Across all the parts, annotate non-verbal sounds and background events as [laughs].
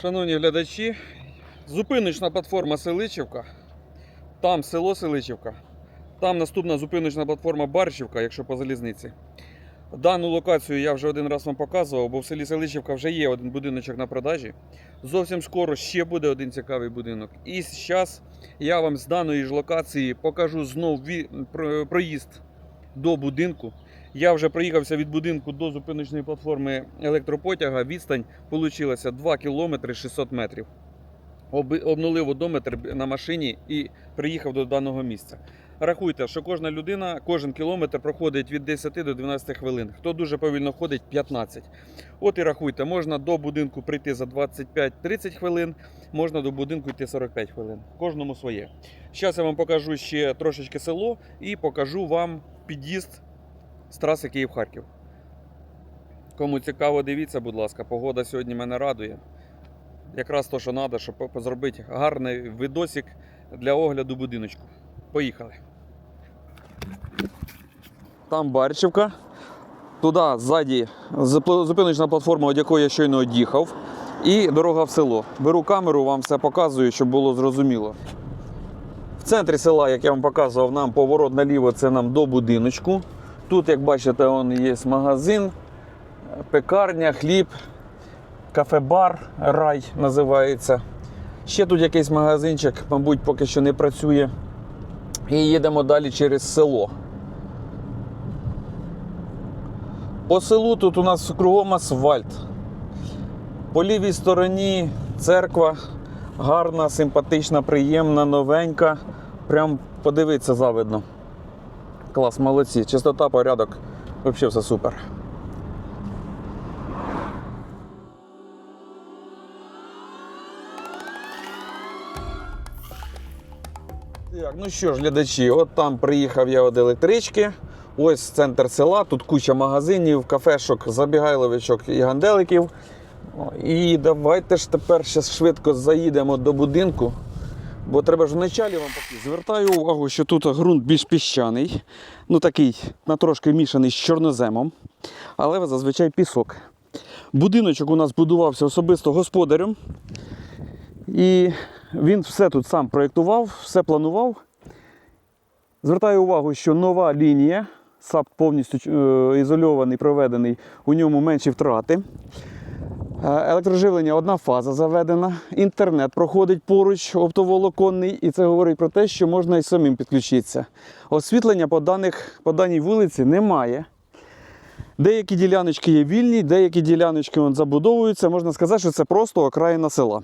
Шановні глядачі, зупиночна платформа Селичівка. Там село Селичівка. Там наступна зупиночна платформа Барщівка, якщо по залізниці. Дану локацію я вже один раз вам показував, бо в селі Селичівка вже є один будиночок на продажі. Зовсім скоро ще буде один цікавий будинок. І зараз я вам з даної ж локації покажу знов проїзд до будинку. Я вже проїхався від будинку до зупиночної платформи електропотяга. Відстань Получилося 2 кілометри 600 метрів. Обнулив одометр на машині і приїхав до даного місця. Рахуйте, що кожна людина, кожен кілометр проходить від 10 до 12 хвилин. Хто дуже повільно ходить 15. От і рахуйте, можна до будинку прийти за 25-30 хвилин, можна до будинку йти 45 хвилин. Кожному своє. Зараз я вам покажу ще трошечки село і покажу вам під'їзд з траси Київ-Харків. Кому цікаво, дивіться, будь ласка, погода сьогодні мене радує. Якраз то, що треба, щоб зробити гарний видосик для огляду будиночку. Поїхали. Там Барчівка. Туди ззаді зупиночна платформа, від якої я щойно од'їхав. І дорога в село. Беру камеру, вам все показую, щоб було зрозуміло. В центрі села, як я вам показував, нам поворот наліво це нам до будиночку. Тут, як бачите, он є магазин, пекарня, хліб, кафе-бар, рай називається. Ще тут якийсь магазинчик, мабуть, поки що не працює. І їдемо далі через село. По селу тут у нас кругом асфальт. По лівій стороні церква гарна, симпатична, приємна, новенька. Прям подивитися завидно. Клас, молодці. Чистота, порядок. Взагалі все супер. Так, ну що ж, глядачі, от там приїхав я від електрички. Ось центр села, тут куча магазинів, кафешок, забігайловичок і ганделиків. І давайте ж тепер щас швидко заїдемо до будинку. Бо треба ж вначалі вам показати. Звертаю увагу, що тут ґрунт більш піщаний, ну такий на трошки мішаний з чорноземом, але зазвичай пісок. Будиночок у нас будувався особисто господарем. І він все тут сам проєктував, все планував. Звертаю увагу, що нова лінія, САП повністю е, ізольований, проведений, у ньому менші втрати. Е, Електроживлення одна фаза заведена, інтернет проходить поруч, оптоволоконний, і це говорить про те, що можна і самим підключитися. Освітлення по, даних, по даній вулиці немає. Деякі діляночки є вільні, деякі діляночки вон, забудовуються. Можна сказати, що це просто окраїна села.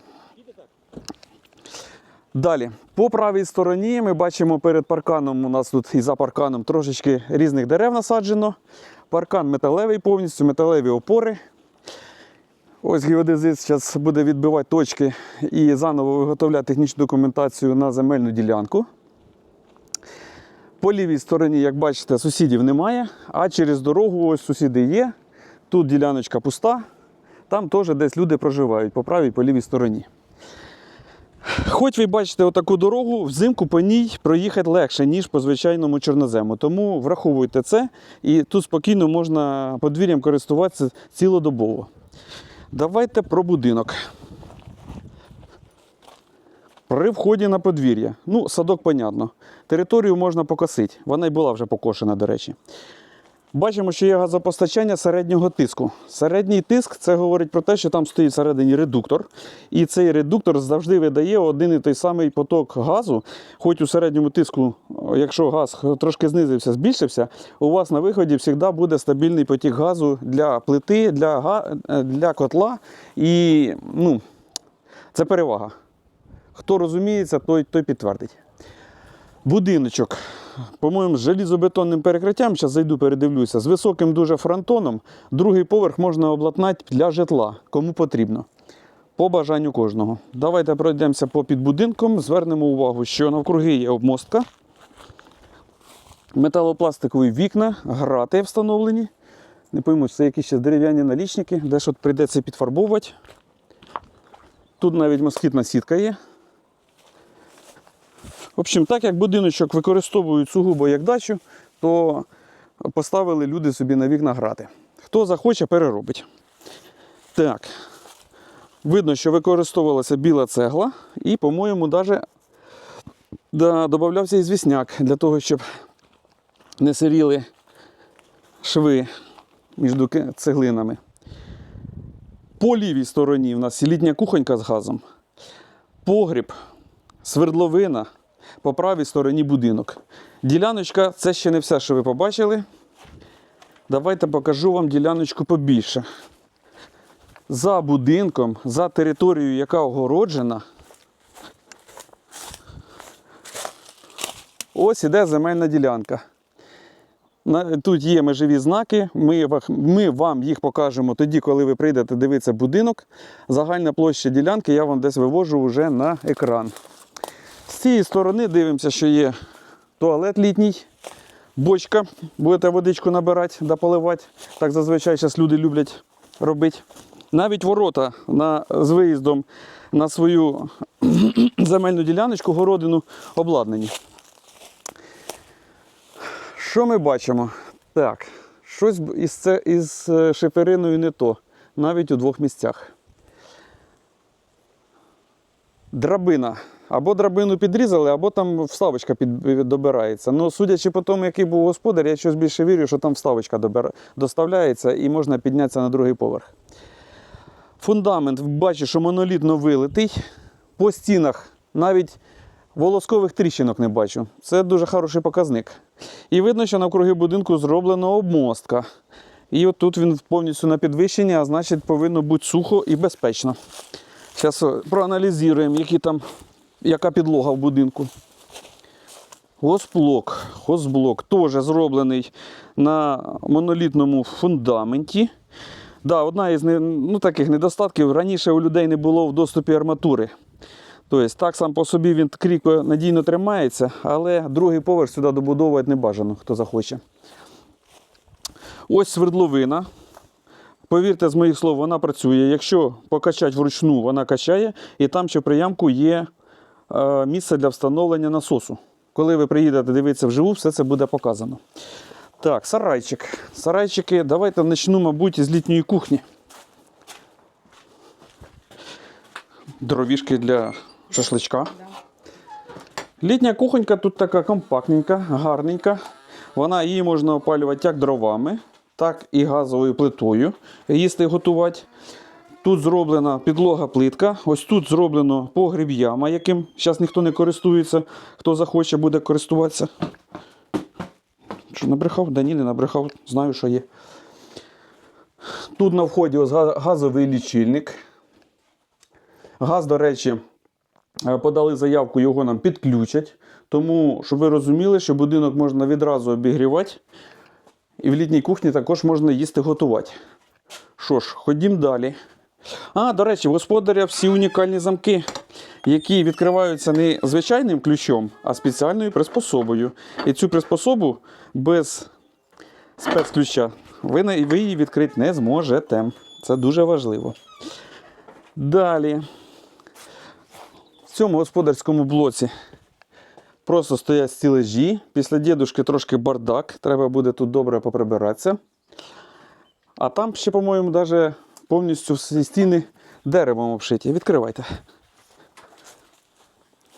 Далі, по правій стороні ми бачимо перед парканом, у нас тут і за парканом трошечки різних дерев насаджено. Паркан металевий повністю, металеві опори. Ось геодезист зараз буде відбивати точки і заново виготовляти технічну документацію на земельну ділянку. По лівій стороні, як бачите, сусідів немає, а через дорогу ось сусіди є. Тут діляночка пуста, там теж десь люди проживають по правій по лівій стороні. Хоч ви бачите отаку дорогу, взимку по ній проїхати легше, ніж по звичайному чорнозему. Тому враховуйте це, і тут спокійно можна подвір'ям користуватися цілодобово. Давайте про будинок. При вході на подвір'я. Ну, садок, понятно. Територію можна покосити. Вона й була вже покошена, до речі. Бачимо, що є газопостачання середнього тиску. Середній тиск це говорить про те, що там стоїть всередині редуктор. І цей редуктор завжди видає один і той самий поток газу. Хоч у середньому тиску, якщо газ трошки знизився, збільшився, у вас на виході завжди буде стабільний потік газу для плити, для, для котла. І ну, це перевага. Хто розуміється, той, той підтвердить. Будиночок, по-моєму, з желізобетонним перекриттям, зараз зайду, передивлюся, з високим дуже фронтоном. Другий поверх можна обладнати для житла, кому потрібно. По бажанню кожного. Давайте пройдемося по підбудинкам, звернемо увагу, що навкруги є обмостка, металопластикові вікна, грати встановлені. Не пойму, це якісь ще дерев'яні налічники, де що прийдеться підфарбовувати. Тут навіть москітна сітка є. В общем, так як будиночок використовують сугубо як дачу, то поставили люди собі на вікна грати. Хто захоче, переробить. Так. Видно, що використовувалася біла цегла, і, по-моєму, навіть да, додавався звісняк для того, щоб не сиріли шви між цеглинами. По лівій стороні в нас літня кухонька з газом, погріб, свердловина, по правій стороні будинок. Діляночка це ще не все, що ви побачили. Давайте покажу вам діляночку побільше. За будинком, за територією, яка огороджена, ось іде земельна ділянка. Тут є межові знаки, ми, вам їх покажемо тоді, коли ви прийдете дивитися будинок. Загальна площа ділянки я вам десь вивожу вже на екран. З цієї сторони дивимося, що є туалет літній, бочка, будете водичку набирати да поливати. Так зазвичай зараз люди люблять робити. Навіть ворота на, з виїздом на свою [clears throat] земельну діляночку, городину обладнані. Що ми бачимо? Так, щось із, це, із е, шипериною не то, навіть у двох місцях. Драбина. Або драбину підрізали, або там вставочка під, добирається. Ну, судячи по тому, який був господар, я щось більше вірю, що там вставочка добира, доставляється і можна піднятися на другий поверх. Фундамент, бачу, що монолітно вилитий. По стінах навіть волоскових тріщинок не бачу. Це дуже хороший показник. І видно, що навкруги будинку зроблена обмостка. І от тут він повністю на підвищенні, а значить повинно бути сухо і безпечно. Зараз проаналізуємо, які там, яка підлога в будинку. Госплок. Хозблок теж зроблений на монолітному фундаменті. Да, одна із ну, таких недостатків. Раніше у людей не було в доступі арматури. Тобто, так сам по собі він кріпко надійно тримається, але другий поверх сюди добудовувати не бажано, хто захоче. Ось свердловина. Повірте, з моїх слов, вона працює. Якщо покачати вручну, вона качає, і там ще приямку є місце для встановлення насосу. Коли ви приїдете дивитися вживу, все це буде показано. Так, сарайчик. Сарайчики, давайте почну, мабуть, з літньої кухні. Дровішки для шашличка. Літня кухонька тут така компактненька, гарненька. Вона її можна опалювати як дровами, так і газовою плитою. Їсти готувати. Тут зроблена підлога плитка. Ось тут зроблено погріб яма, яким зараз ніхто не користується. Хто захоче, буде користуватися. Що набрехав? Да ні, не набрехав. Знаю, що є. Тут на вході ось газовий лічильник. Газ, до речі, е, подали заявку, його нам підключать. Тому, щоб ви розуміли, що будинок можна відразу обігрівати. І в літній кухні також можна їсти готувати. Що ж, ходім далі. А, до речі, в господаря всі унікальні замки, які відкриваються не звичайним ключом, а спеціальною приспособою. І цю приспособу без спецключа ви, ви її відкрити не зможете. Це дуже важливо. Далі. В цьому господарському блоці просто стоять стілежі. Після дідушки трошки бардак. Треба буде тут добре поприбиратися. А там ще, по-моєму, навіть повністю всі стіни деревом обшиті. Відкривайте.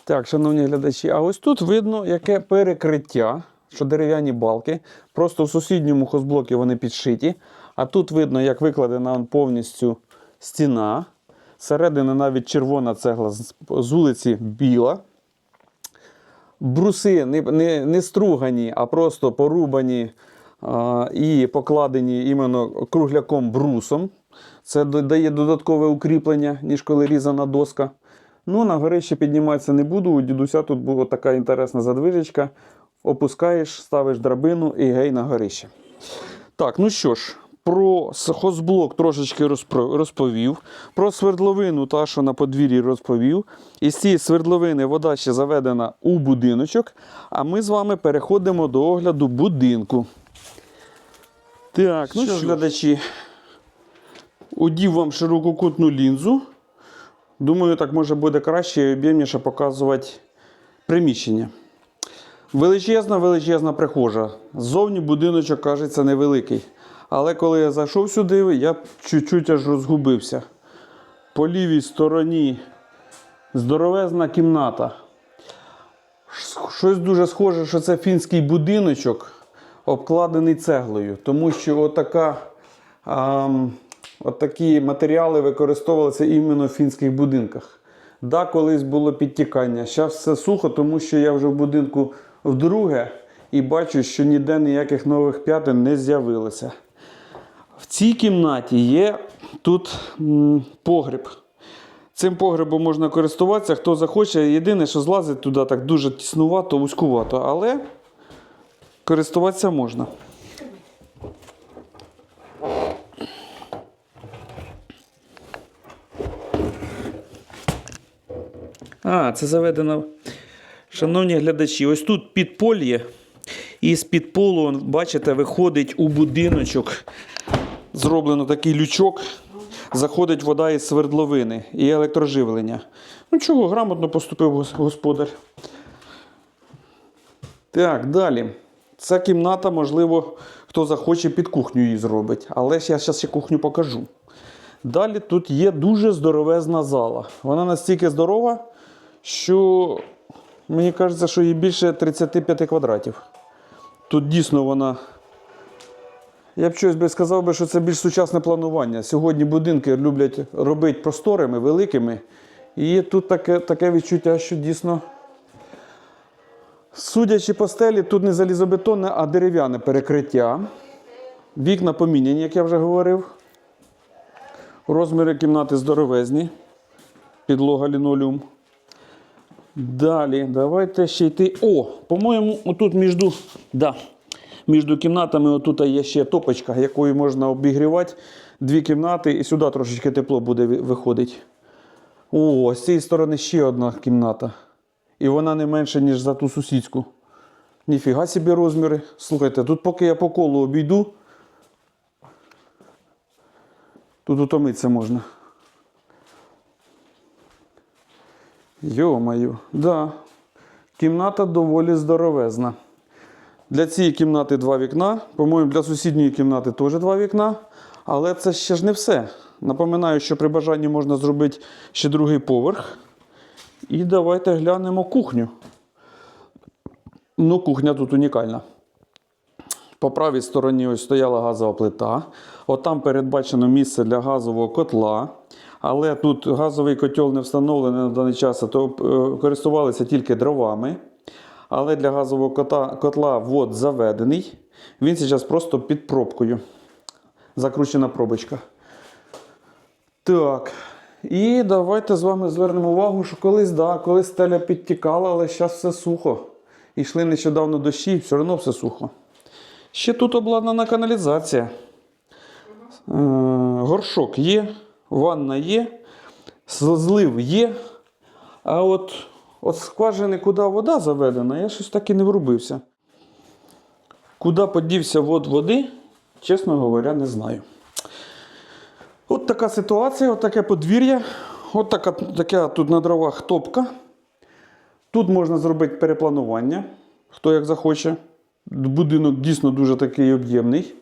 Так, шановні глядачі, а ось тут видно, яке перекриття, що дерев'яні балки. Просто в сусідньому хозблокі вони підшиті. А тут видно, як викладена повністю стіна. Зсередини навіть червона цегла, з вулиці біла. Бруси не, не, не стругані, а просто порубані а, і покладені іменно кругляком брусом. Це додає додаткове укріплення, ніж коли різана доска. Ну, на горище підніматися не буду. У дідуся тут була така інтересна задвижечка. Опускаєш, ставиш драбину і гей на горище. Так, ну що ж, про хозблок трошечки розповів. Про свердловину, та, що на подвір'ї розповів. Із цієї свердловини вода ще заведена у будиночок. А ми з вами переходимо до огляду будинку. Так, ну що ж, глядачі, удів вам ширококутну лінзу. Думаю, так може буде краще і об'ємніше показувати приміщення. Величезна, величезна прихожа. Ззовні будиночок кажеться невеликий. Але коли я зайшов сюди, я чуть-чуть аж розгубився. по лівій стороні здоровезна кімната. Щось дуже схоже, що це фінський будиночок, обкладений цеглою, тому що отака, ам, отакі матеріали використовувалися іменно в фінських будинках. Да, колись було підтікання. Зараз все сухо, тому що я вже в будинку вдруге і бачу, що ніде ніяких нових п'ятин не з'явилося. В цій кімнаті є тут погріб. Цим погребом можна користуватися, хто захоче. Єдине, що злазить туди так дуже тіснувато, вузькувато, але користуватися можна. А, це заведено. Шановні глядачі, ось тут підпольє. І з під полу, бачите, виходить у будиночок. Зроблено такий лючок. Заходить вода із свердловини і електроживлення. Ну чого, грамотно поступив господар. Так, далі. Ця кімната, можливо, хто захоче під кухню її зробить. Але ж я зараз ще кухню покажу. Далі тут є дуже здоровезна зала. Вона настільки здорова, що мені кажеться, що їй більше 35 квадратів. Тут дійсно вона. Я б щось би сказав би, що це більш сучасне планування. Сьогодні будинки люблять робити просторими, великими. І тут таке, таке відчуття, що дійсно. Судячи по стелі, тут не залізобетонне, а дерев'яне перекриття. Вікна поміняні, як я вже говорив. Розміри кімнати здоровезні. Підлога лінолеум. Далі, давайте ще йти. О, по-моєму, отут між, да, кімнатами отут є ще топочка, якою можна обігрівати дві кімнати, і сюди трошечки тепло буде виходити. О, з цієї сторони ще одна кімната. І вона не менша, ніж за ту сусідську. Ніфіга собі розміри. Слухайте, тут поки я по колу обійду, тут утомитися можна. Йо-маю, да. Кімната доволі здоровезна. Для цієї кімнати два вікна. По-моєму, для сусідньої кімнати теж два вікна. Але це ще ж не все. Напоминаю, що при бажанні можна зробити ще другий поверх. І давайте глянемо кухню. Ну, кухня тут унікальна. По правій стороні ось стояла газова плита. От там передбачено місце для газового котла. Але тут газовий котел не встановлений на даний час, то е, користувалися тільки дровами. Але для газового кота, котла вод заведений. Він зараз просто під пробкою. Закручена пробочка. Так. І давайте з вами звернемо увагу, що колись, да, колись стеля підтікала, але зараз все сухо. І йшли нещодавно дощі, все одно все сухо. Ще тут обладнана каналізація. Е, горшок є, ванна є, злив є. А от, от скважини, куди вода заведена, я щось так і не врубився. Куди подівся вод води, чесно говоря, не знаю. От така ситуація, от таке подвір'я, от така, така тут на дровах топка. Тут можна зробити перепланування, хто як захоче. Будинок дійсно дуже такий об'ємний.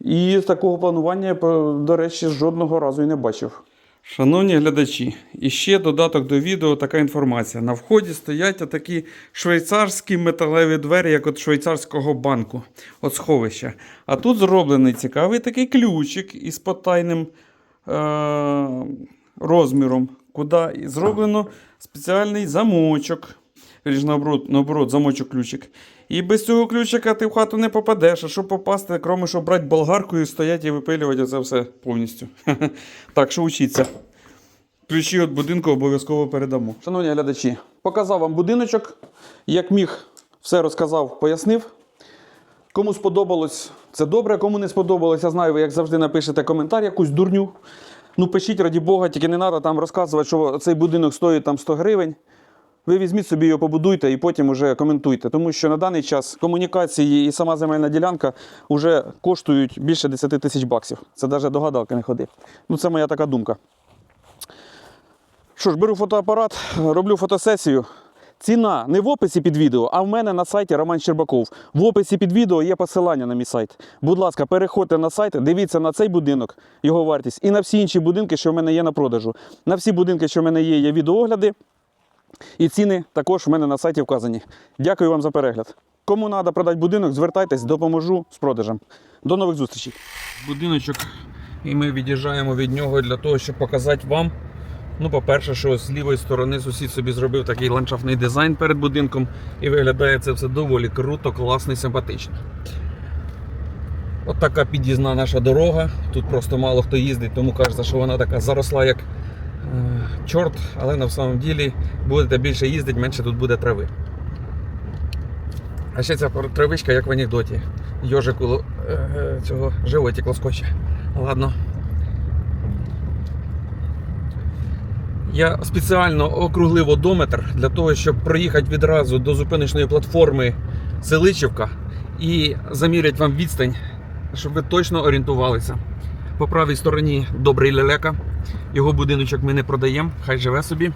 І такого планування я, до речі, жодного разу і не бачив. Шановні глядачі, і ще додаток до відео така інформація. На вході стоять такі швейцарські металеві двері, як от швейцарського банку, от сховища. А тут зроблений цікавий такий ключик із потайним е- розміром, куди зроблено спеціальний замочок. Наоборот, наоборот, замочок ключик. І без цього ключика ти в хату не попадеш. А щоб попасти, крім що брати болгарку і стояти і випилювати це все повністю. [laughs] Так що учіться. Ключі від будинку обов'язково передамо. Шановні глядачі, показав вам будиночок. Як міг, все розказав, пояснив. Кому сподобалось, це добре. Кому не сподобалось, я знаю, ви як завжди напишете коментар, якусь дурню. Ну, пишіть, раді Бога, тільки не треба там розказувати, що цей будинок стоїть там 100 гривень. Ви візьміть собі його, побудуйте і потім вже коментуйте. Тому що на даний час комунікації і сама земельна ділянка вже коштують більше 10 тисяч баксів. Це навіть до гадалки не ходи. Ну, це моя така думка. Що ж, беру фотоапарат, роблю фотосесію. Ціна не в описі під відео, а в мене на сайті Роман Щербаков. В описі під відео є посилання на мій сайт. Будь ласка, переходьте на сайт, дивіться на цей будинок, його вартість, і на всі інші будинки, що в мене є на продажу. На всі будинки, що в мене є, є відеоогляди. І ціни також в мене на сайті вказані. Дякую вам за перегляд. Кому треба продати будинок, звертайтесь, допоможу з продажем. До нових зустрічей. Будиночок, і ми від'їжджаємо від нього для того, щоб показати вам. Ну, по-перше, що з лівої сторони сусід собі зробив такий ландшафтний дизайн перед будинком, і виглядає це все доволі круто, класно і симпатично. От така під'їзна наша дорога. Тут просто мало хто їздить, тому кажеться, що вона така заросла, як е, чорт, але на самом ділі будете більше їздити, менше тут буде трави. А ще ця травичка, як в анекдоті. Йожику е, е, цього животик лоскоче. Ладно. Я спеціально округлив одометр для того, щоб проїхати відразу до зупиночної платформи Селичівка і заміряти вам відстань, щоб ви точно орієнтувалися. По правій стороні добрий лелека. Його будиночок ми не продаємо, хай живе собі.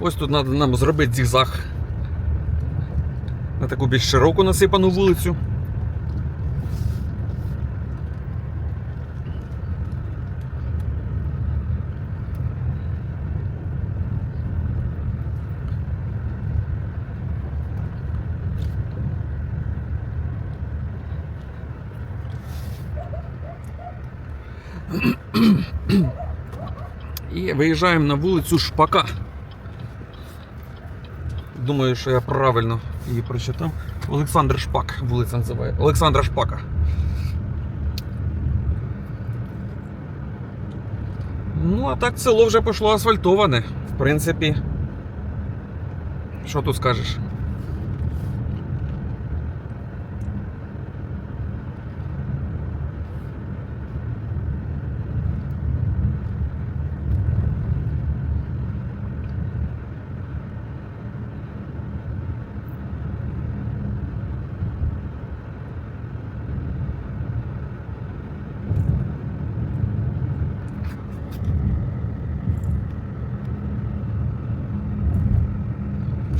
Ось тут треба нам зробити зігзаг на таку більш широку насипану вулицю. І виїжджаємо на вулицю Шпака. Думаю, що я правильно її прочитав. Олександр Шпак вулиця називає. Олександра Шпака. Ну, а так село вже пішло асфальтоване. В принципі. Що тут скажеш?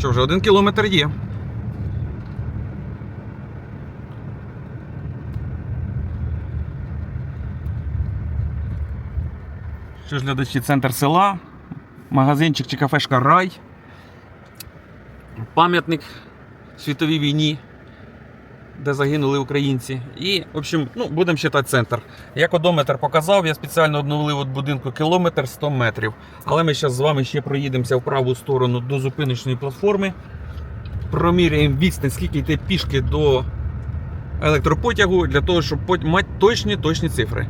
Що вже один кілометр є. Що ж, глядачі, центр села, магазинчик чи кафешка Рай, пам'ятник світовій війні, де загинули українці. І, в общем, ну, будемо читати центр. Як одометр показав, я спеціально обновив від будинку кілометр 100 метрів. Але ми зараз з вами ще проїдемося в праву сторону до зупиночної платформи. Проміряємо відстань, скільки йти пішки до електропотягу, для того, щоб мати точні точні цифри.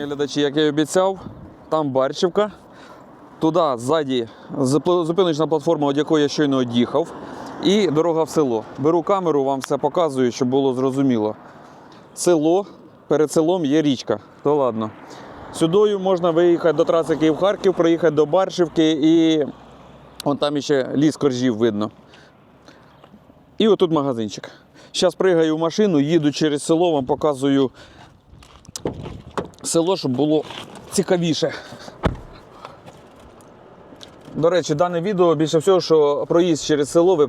Шановні глядачі, як я і обіцяв, там Барчівка. Туди ззаді зупиночна платформа, від якої я щойно од'їхав. І дорога в село. Беру камеру, вам все показую, щоб було зрозуміло. Село, перед селом є річка. То ладно. Сюдою можна виїхати до траси Київ-Харків, проїхати до Баршівки і вон там ще ліс коржів видно. І отут магазинчик. Зараз пригаю в машину, їду через село, вам показую село, щоб було цікавіше. До речі, дане відео більше всього, що проїзд через село ви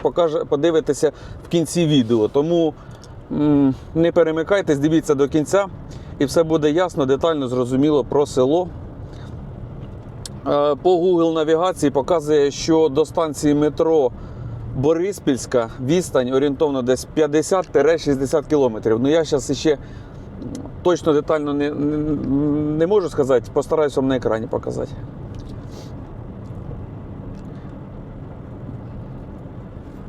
подивитеся в кінці відео. Тому не перемикайтесь, дивіться до кінця, і все буде ясно, детально зрозуміло про село. Е, По Google навігації показує, що до станції метро Бориспільська відстань орієнтовно десь 50-60 кілометрів. Ну я зараз ще точно детально не, не, не можу сказати, постараюсь вам на екрані показати.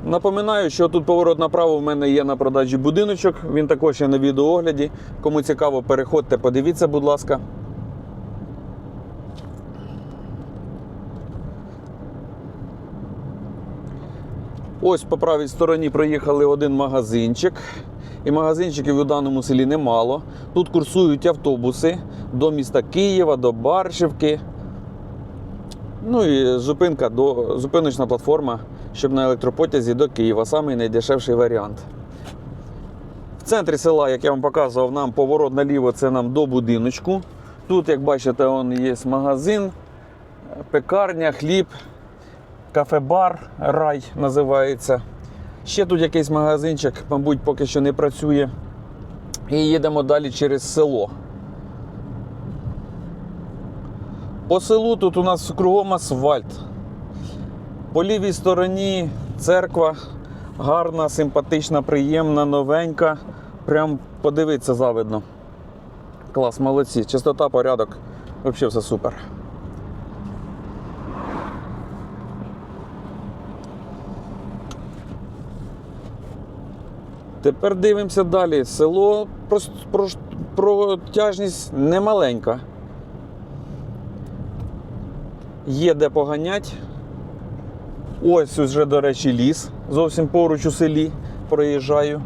Напоминаю, що тут поворот направо в мене є на продажі будиночок. Він також є на відеоогляді. Кому цікаво, переходьте, подивіться, будь ласка. Ось по правій стороні проїхали один магазинчик. І магазинчиків у даному селі немало. Тут курсують автобуси до міста Києва, до Баршівки. Ну і зупинка до зупиночна платформа, щоб на електропотязі до Києва. Самий найдешевший варіант. В центрі села, як я вам показував, нам поворот наліво це нам до будиночку. Тут, як бачите, є магазин, пекарня, хліб, кафе-бар, рай називається. Ще тут якийсь магазинчик, мабуть, поки що не працює. І їдемо далі через село. По селу тут у нас кругом асфальт. По лівій стороні церква гарна, симпатична, приємна, новенька. Прям подивитися завидно. Клас, молодці. Чистота, порядок. Взагалі все супер. Тепер дивимося далі. Село протяжність немаленька. Є де поганять. Ось вже, до речі, ліс. Зовсім поруч у селі проїжджаю.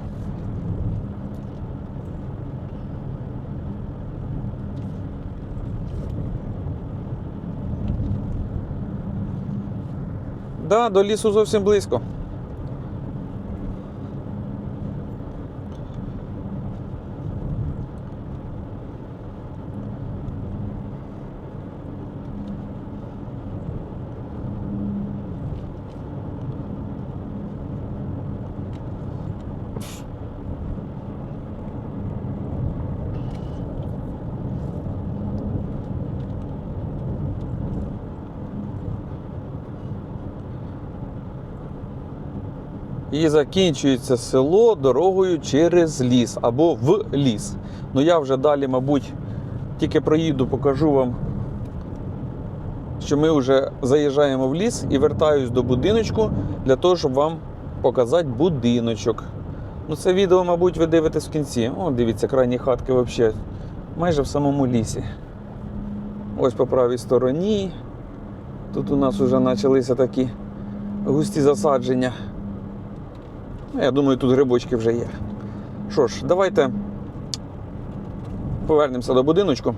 Да, до лісу зовсім близько. І закінчується село дорогою через ліс або в ліс. Ну я вже далі, мабуть, тільки проїду, покажу вам, що ми вже заїжджаємо в ліс і вертаюсь до будиночку для того, щоб вам показати будиночок. Ну, це відео, мабуть, ви дивитесь в кінці. О, дивіться, крайні хатки взагалі майже в самому лісі. Ось по правій стороні. Тут у нас вже почалися такі густі засадження. Ну, Я думаю, тут грибочки вже є. Що ж, давайте повернемося до будиночку.